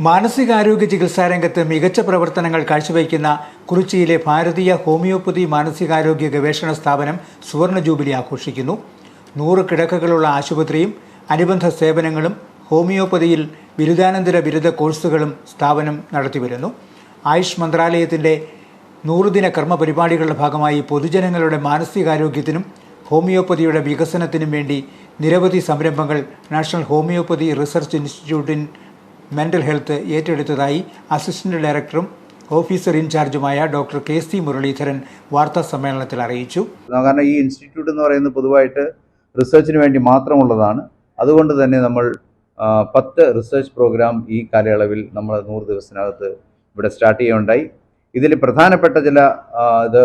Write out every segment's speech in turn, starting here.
മാനസികാരോഗ്യ ചികിത്സാ രംഗത്ത് മികച്ച പ്രവർത്തനങ്ങൾ കാഴ്ചവയ്ക്കുന്ന കുറിച്ചിയിലെ ഭാരതീയ ഹോമിയോപ്പതി മാനസികാരോഗ്യ ഗവേഷണ സ്ഥാപനം സുവർണ ജൂബിലി ആഘോഷിക്കുന്നു. നൂറ് കിടക്കകളുള്ള ആശുപത്രിയും അനുബന്ധ സേവനങ്ങളും ഹോമിയോപ്പതിയിൽ ബിരുദാനന്തര ബിരുദ കോഴ്സുകളും സ്ഥാപനം നടത്തിവരുന്നു. ആയുഷ് മന്ത്രാലയത്തിന്റെ നൂറുദിന കർമ്മ പരിപാടികളുടെ ഭാഗമായി പൊതുജനങ്ങളുടെ മാനസികാരോഗ്യത്തിനും ഹോമിയോപ്പതിയുടെ വികസനത്തിനും വേണ്ടി നിരവധി സംരംഭങ്ങൾ നാഷണൽ ഹോമിയോപ്പതി റിസർച്ച് ഇൻസ്റ്റിറ്റ്യൂട്ടിൻ മെന്റൽ ഹെൽത്ത് ഏറ്റെടുത്തതായി അസിസ്റ്റന്റ് ഡയറക്ടറും ഓഫീസർ ഇൻചാർജുമായ ഡോക്ടർ കെ സി മുരളീധരൻ വാർത്താ സമ്മേളനത്തിൽ അറിയിച്ചു. കാരണം ഈ ഇൻസ്റ്റിറ്റ്യൂട്ട് എന്ന് പറയുന്നത് പൊതുവായിട്ട് റിസർച്ചിന് വേണ്ടി മാത്രമുള്ളതാണ്. അതുകൊണ്ട് തന്നെ നമ്മൾ പത്ത് റിസർച്ച് പ്രോഗ്രാം ഈ കാലയളവിൽ നമ്മൾ നൂറ് ദിവസത്തിനകത്ത് ഇവിടെ സ്റ്റാർട്ട് ചെയ്യുകയുണ്ടായി. ഇതിൽ പ്രധാനപ്പെട്ട ചില ഇത്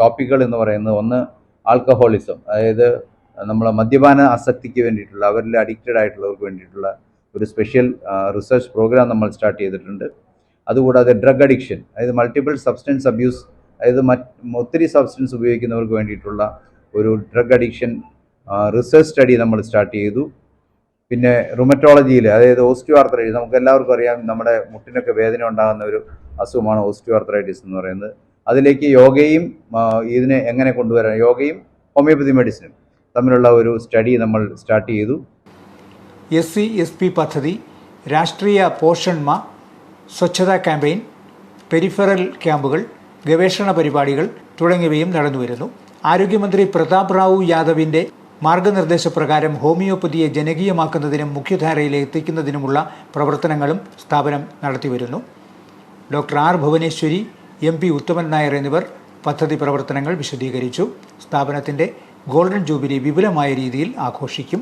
ടോപ്പിക്കുകൾ എന്ന് പറയുന്നത് ഒന്ന് ആൽക്കഹോളിസം അതായത് നമ്മളെ മദ്യപാന ആസക്തിക്ക് വേണ്ടിയിട്ടുള്ള അവരിൽ അഡിക്റ്റഡ് ആയിട്ടുള്ളവർക്ക് വേണ്ടിയിട്ടുള്ള ഒരു സ്പെഷ്യൽ റിസർച്ച് പ്രോഗ്രാം നമ്മൾ സ്റ്റാർട്ട് ചെയ്തിട്ടുണ്ട്. അതുകൂടാതെ ഡ്രഗ് അഡിക്ഷൻ അതായത് മൾട്ടിപ്പിൾ സബ്സ്റ്റൻസ് അബ്യൂസ് അതായത് മറ്റ് ഒത്തിരി സബ്സ്റ്റൻസ് ഉപയോഗിക്കുന്നവർക്ക് വേണ്ടിയിട്ടുള്ള ഒരു ഡ്രഗ് അഡിക്ഷൻ റിസർച്ച് സ്റ്റഡി നമ്മൾ സ്റ്റാർട്ട് ചെയ്തു. പിന്നെ റുമറ്റോളജിയിൽ അതായത് ഓസ്റ്റിയോ ആർത്രൈറ്റിസ് നമുക്ക് എല്ലാവർക്കും അറിയാം നമ്മുടെ മുട്ടിനൊക്കെ വേദന ഉണ്ടാകുന്ന ഒരു അസുഖമാണ് ഓസ്റ്റിയോ ആർത്രൈറ്റിസ് എന്ന് പറയുന്നത്. അതിലേക്ക് യോഗയും ഇതിനെ എങ്ങനെ കൊണ്ടുവരാൻ യോഗയും ഹോമിയോപ്പതി മെഡിസിനും തമ്മിലുള്ള ഒരു സ്റ്റഡി നമ്മൾ സ്റ്റാർട്ട് ചെയ്തു. എസ് സി എസ് പി പദ്ധതി രാഷ്ട്രീയ പോഷൺമ സ്വച്ഛതാ ക്യാമ്പയിൻ പെരിഫറൽ ക്യാമ്പുകൾ ഗവേഷണ പരിപാടികൾ തുടങ്ങിയവയും നടന്നുവരുന്നു. ആരോഗ്യമന്ത്രി പ്രതാപ് റാവു യാദവിന്റെ മാർഗനിർദ്ദേശപ്രകാരം ഹോമിയോപ്പതിയെ ജനകീയമാക്കുന്നതിനും മുഖ്യധാരയിൽ എത്തിക്കുന്നതിനുമുള്ള പ്രവർത്തനങ്ങളും സ്ഥാപനം നടത്തിവരുന്നു. Doctor R Bhuvaneswari M P Uthaman Nair എന്നിവർ പദ്ധതി പ്രവർത്തനങ്ങൾ വിശദീകരിച്ചു. സ്ഥാപനത്തിന്റെ ഗോൾഡൻ ജൂബിലി വിപുലമായ രീതിയിൽ ആഘോഷിക്കും.